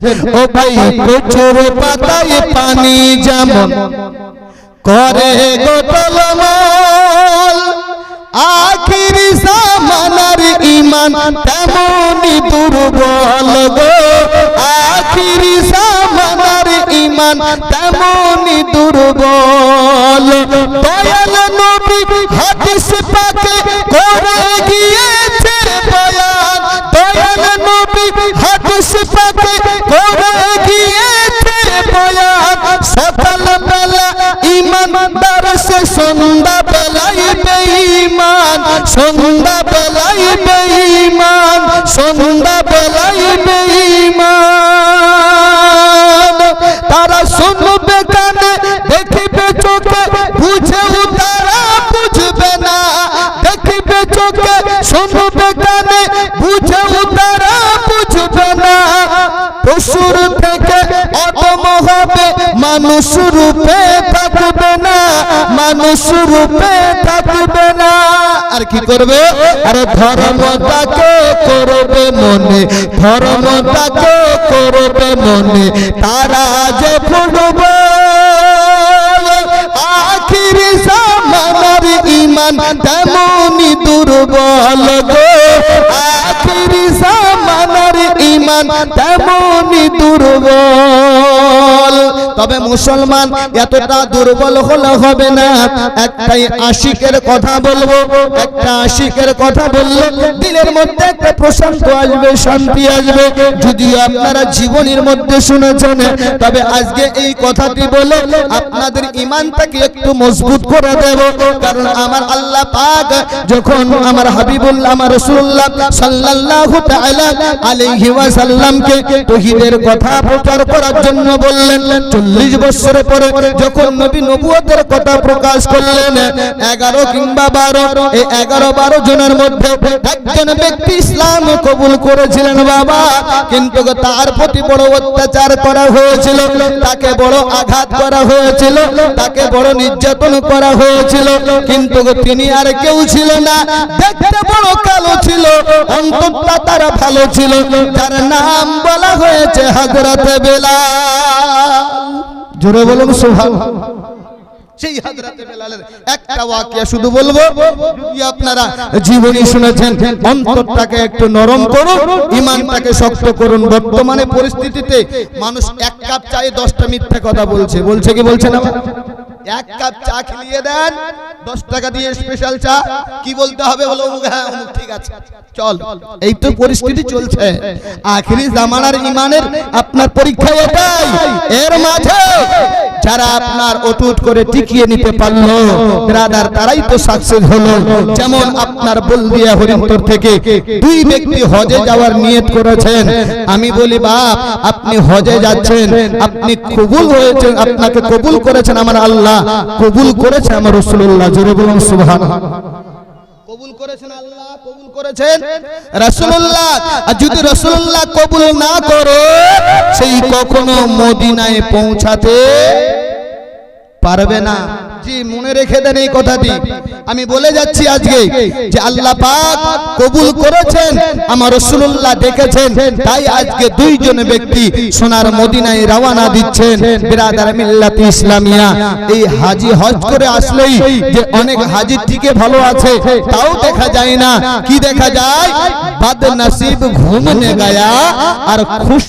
ও ভাই প্রচুর পাতায় পানি যেমন করে গোটলমল আখিরি সামানার ইমান তেমনি দুর্বল গো। আখিরি সামানার ইমান তেমনি দুর্বল। দয়াল নবী হাদিস পাকে করে গিয়েছে করে গিয়েছে বয়ান সকাল বেলা, ইমানদার সে সন্ধ্যা বেলায় বেঈমান, সন্ধ্যা বেলায় বেঈমান, সন্ধ্যা বেলায় বেঈমান। তারা শুনবে কানে, দেখিবে চোখে বুঝেও তারা বুঝবে না। দেখিবে চোখে, শুনবে কানে বুঝেও তারা পশুর থেকে অদম হবে, মানুষ রূপে থাকবে না, মানুষ রূপে থাকবে না। আর কি করবে? আরে ধর্মটাকে করবে মনে, ধর্মটাকে করবে মনে। তারা যে ফুটবে, আখিরি সামানার ইমান তেমনি দুর্বল গো। ইমান তেমনি দুর্বল। তবে মুসলমান এতটা দুর্বল হলে হবে না। একটাই আশিকের কথা বলব, একটা আশিকের কথা বললে দিলের মধ্যে একটা প্রশান্ত আসবে, শান্তি আসবে। যদি আপনারা জীবনের মধ্যে শুনেছেন, তবে আজকে এই কথাটি বলে আপনাদের ইমানটাকে একটু মজবুত করে দেব। কারণ আমার আল্লাহ পাক যখন আমার হাবিবুল্লাহ, আমার রাসূলুল্লাহ সাল্লাল্লাহু তাআলা আলাইহি ওয়াসাল্লামকে তৌহিদের কথা প্রচার করার জন্য বললেন 40 বছরের পরে যখন নবী নবুয়তের কথা প্রকাশ করলেন 11 কিংবা 12 এই 11 12 জনের মধ্যে একজন ব্যক্তি ইসলাম কবুল করেছিলেন বাবা। কিন্তু তার প্রতি বড় অত্যাচার করা হয়েছিল, তাকে বড় আঘাত করা হয়েছিল, তাকে বড় নির্যাতন করা হয়েছিল। কিন্তু তিনি আর কেউ ছিল না, দেখতে বড় কালো ছিল, অন্তরটা তার ভালো ছিল তার নাম বলা হয়েছে হাজরাতে বেলা জোরে বলুন সুভান। সেই হাজরাতে বেলালের একটা ওয়াকিয়া শুধু বলব, যদি আপনারা জীবনী শুনেছেন, অন্তরটাকে একটু নরম করুন, ইমানটাকে শক্ত করুন। বর্তমানে পরিস্থিতিতে মানুষ এক কাপ চায়ে দশটা মিথ্যা কথা বলছে। বলছে কি বলছে না এক কাপ চা খেলিয়ে দেন। দশ টাকা দিয়ে স্পেশাল চা। কি বলতে হবে বলো? হ্যাঁ ঠিক আছে। চল, এই তো পরিস্থিতি চলছে। আখিরি জামানার ইমানের আপনার পরীক্ষা এটাই। এর মাঝে যারা আপনার অটুট করে টিকিয়ে নিতে পারল, ব্রাদার, তারাই তো সাকসেস হলো। যেমন আপনার বলদিয়া হরিন্তর থেকে দুই ব্যক্তি হজে যাওয়ার নিয়ত করেছেন। আমি বলি, বাপ, আপনি হজে যাচ্ছেন, আপনি কবুল হয়েছেন, আপনাকে কবুল করেছেন আমার আল্লাহ, কবুল করেছে আমার রসুল্লাহ জোরে বলুন সুবহান কবুল করেছেন আল্লাহ, কবুল করেছেন রাসূলুল্লাহ। আর যদি রাসূলুল্লাহ কবুল না করে, সেই কখনো মদিনায় পৌঁছাতে পারবে না। জি, মনে রেখে দেন এই কথাটি। আমি বলে যাচ্ছি আজকে যে আল্লাহ পাক কবুল করেছেন, আমার রাসূলুল্লাহ ডেকেছেন তাই আজকে দুইজন ব্যক্তি সোনার মদিনায় রওনা দিচ্ছেন। বিরাদার মিল্লাত ইসলামিয়া, এই হাজি হজ করে আসলেই যে অনেক হাজির থেকে ভালো আছে, তাও দেখা যায় না। কি দেখা যায়? বাদ নসিব ঘুমনে গায়া আর খুশ